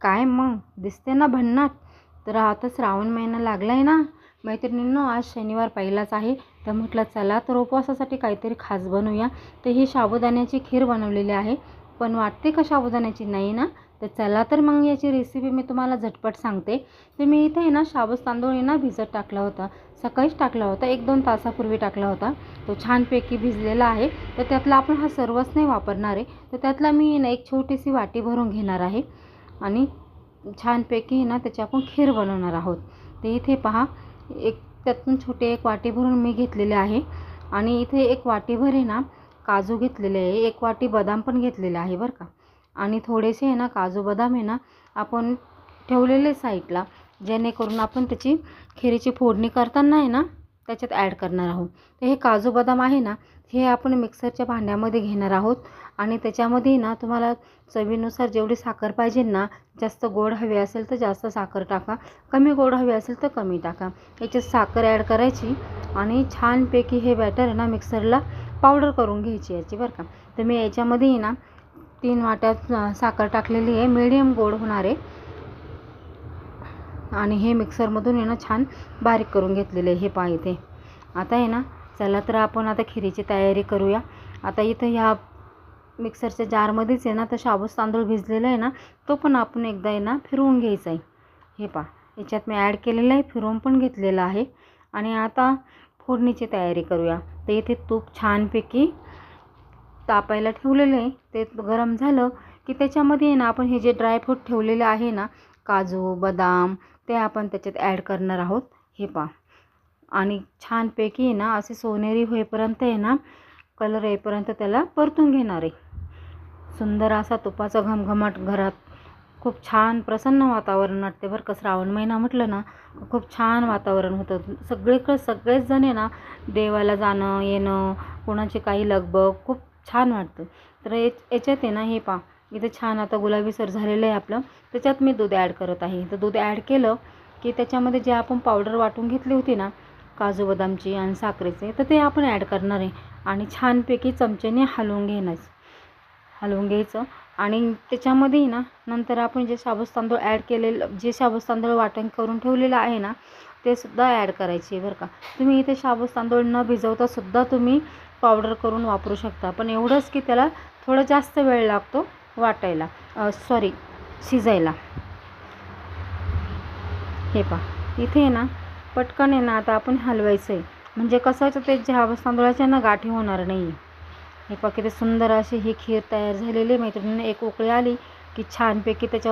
काय मग? दिसते ना भन्नाट. तर आता श्रावण महिना लागला आहे ना. मैत्रिणींनो आज शनिवार पहिलाच आहे. तर म्हटलं चला तर उपवासासाठी काहीतरी खास बनवूया. तर ही साबुदाण्याची खीर बनवलेली आहे. पण वाटते का साबुदाण्याची? नाही ना. तर चला तर मग याची रेसिपी मी तुम्हाला झटपट सांगते. तर मी इथे आहे ना शाबूस तांदूळ आहे ना भिजत टाकला होता. सकाळीच टाकला होता. एक दोन तासापूर्वी टाकला होता. तो छानपैकी भिजलेला आहे. तर त्यातला आपण हा सर्वच नाही वापरणार आहे. तर त्यातला मी ना एक छोटीशी वाटी भरून घेणार आहे. आणि छानपैकी ना त्याची आपण खीर बनवणार आहोत. तर इथे पहा एक त्यातून छोटे एक वाटी भरून मी घेतलेले आहे. आणि इथे एक वाटीभर आहे ना काजू घेतलेले आहे. एक वाटी बदाम पण घेतलेले आहे बरं का. आणि थोडेसे आहे ना काजू बदाम आहे ना आपण ठेवलेले साईडला जेणेकरून आपण त्याची खिरीची फोडणी करताना आहे ना त्याच्यात ॲड करणार आहोत. तर हे काजू बदाम आहे ना हे आपण मिक्सरच्या भांड्यामध्ये घेणार आहोत. आणि त्याच्यामध्ये ना तुम्हाला चवीनुसार जेवढी साखर पाहिजे ना जास्त गोड हवी असेल तर जास्त साखर टाका. कमी गोड हवी असेल तर कमी टाका. याच्यात साखर ॲड करायची आणि छानपैकी हे बॅटर आहे ना मिक्सरला पावडर करून घ्यायची याची बरं का. तर मी याच्यामध्ये ना तीन वाट्यात साखर टाकलेली आहे. मिडियम गोड होणार आहे. आणि हे मिक्सरमधून आहे ना छान बारीक करून घेतलेले आहे हे पहा इथे. आता आहे ना चला तर आपण आता खिरीची तयारी करूया. आता इथं ह्या मिक्सरच्या जारमध्येच आहे ना तर शाबूस तांदूळ भिजलेला आहे ना तो पण आपण एकदा आहे ना फिरवून घ्यायचा आहे. हे पहा याच्यात मी ॲड केलेलं आहे फिरवून पण घेतलेलं आहे. आणि आता फोडणीची तयारी करूया. तर इथे तूप छानपैकी तापायला ठेवलेलं आहे. ते गरम झालं की त्याच्यामध्ये आहे ना आपण हे जे ड्रायफ्रूट ठेवलेले आहे ना काजू बदाम ते आपण त्याच्यात ॲड करणार आहोत. हे पहा. आणि छानपैकी आहे ना असे सोनेरी होईपर्यंत आहे ना कलर येईपर्यंत त्याला परतून घेणार आहे. सुंदर असा तुपाचा घमघमाट घरात. खूप छान प्रसन्न वातावरण वाटते बरं का. श्रावण महिना म्हटलं ना खूप छान वातावरण होतं. सगळीकडं सगळेच जण आहे ना देवाला जाणं येणं कोणाचे काही लगबग खूप छान वाटतं. तर याच्यात आहे ना हे पा इथे छान आता गुलाबीसर झालेलं आहे आपलं. त्याच्यात मी दूध ॲड करत आहे. तर दूध ॲड केलं की त्याच्यामध्ये जे आपण पावडर वाटून घेतली होती ना काजू बदामची आणि साखरेचे तर ते आपण ॲड करणार आहे. आणि छानपैकी चमच्याने हलवून घेणार हलवून घ्यायचं. आणि त्याच्यामध्येही ना नंतर आपण जे शाबूस तांदूळ ॲड केलेलं जे शाबूस तांदूळ वाटण करून ठेवलेलं आहे ना ते सुद्धा ॲड करायचे बरं का. तुम्ही इथे शाबूस तांदूळ न भिजवता सुद्धा तुम्ही पावडर करून वापरू शकता. पण एवढंच की त्याला थोडं जास्त वेळ लागतो. वाटायला सॉरी शिजायला. हे पहा इथे आहे ना पटकन आहे ना आता आपण हलवायचं आहे म्हणजे कसं ते शाबूस तांदूळाच्या ना गाठी होणार नाही हे पहा किती सुंदर अशी ही खीर तयार झालेली मैत्रिणींना एक उकळी आली की छानपैकी त्याच्या